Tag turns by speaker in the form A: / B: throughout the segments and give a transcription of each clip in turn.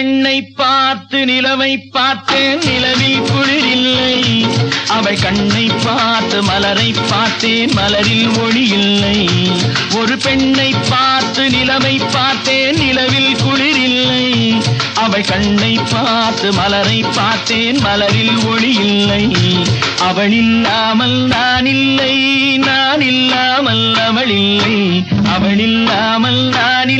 A: ஒரு பெண்ணை பார்த்து நிலவை பார்த்தேன் நிலவில் குளிரில்லை. அவள் கண்ணை பார்த்து மலரை பார்த்தேன் மலரில் ஒளி இல்லை. ஒரு பெண்ணை பார்த்து நிலவை பார்த்தேன் நிலவில் குளிரில்லை. அவள் கண்ணை பார்த்து மலரை பார்த்தேன் மலரில் ஒளி இல்லை. அவள் இல்லாமல் நான் இல்லை நான் இல்லாமல் அவள் இல்லை. அவள் இல்லாமல் நான் இல்லை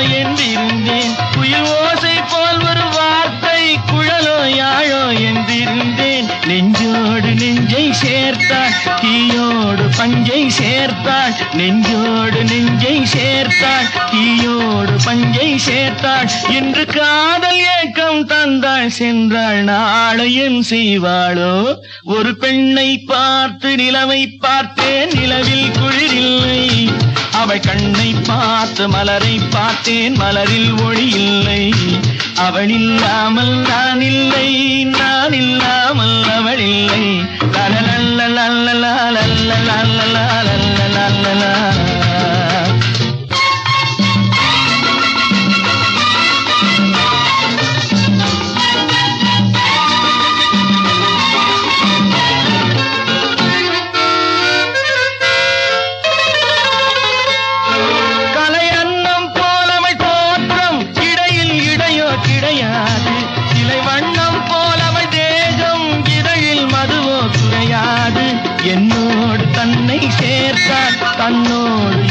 A: என்றிருந்தேன். குயில் ஓசை போல் ஒரு வார்த்தை குழலோ யாழோ என்றிருந்தேன். நெஞ்சோடு நெஞ்சை சேர்த்தாள் தீயோடு பஞ்சை சேர்த்தாள். நெஞ்சோடு நெஞ்சை சேர்த்தாள் தீயோடு பஞ்சை சேர்த்தாள். என்று காதல் ஏக்கம் தந்தாள் சென்றாள் நாளையும் செய்வாளோ? ஒரு பெண்ணை பார்த்து நிலவை பார்த்தேன். நிலவில் குழி அவள் கண்ணை பார்த்து மலரை பார்த்தேன். மலரில் ஒளி இல்லை. அவள் இல்லாமல் நான் இல்லை. நான் இல்லாமல் அவள் இல்லை. லல லல்ல லல்ல லல்ல லல்ல லல்ல லல்ல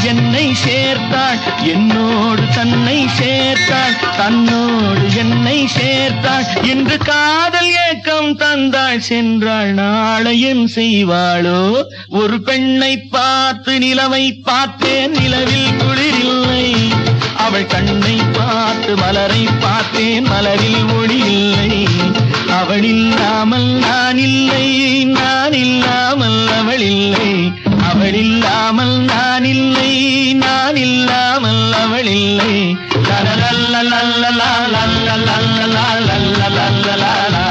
A: என்னை சேர்த்தாள் என்னோடு தன்னை சேர்த்தாள் தன்னோடு என்னை சேர்த்தாள். இன்று காதல் ஏக்கம் தந்தாள் சென்றாள் நாளையும் செய்வாளோ? ஒரு பெண்ணை பார்த்து நிலவை பார்த்தேன் நிலவில் குளிரில்லை. அவள் கண்ணை பார்த்து மலரை பார்த்தேன் மலரில் ஒளி இல்லை. அவள் இல்லாமல் நான் இல்லை நான் இல்லாமல் அவள் இல்லை. அவள் இல்லாமல் நான் இல்லை நான் இல்லாமல் அவள் இல்லை லல்ல லல்ல லல்ல லல்ல லல்ல லல்ல லல்ல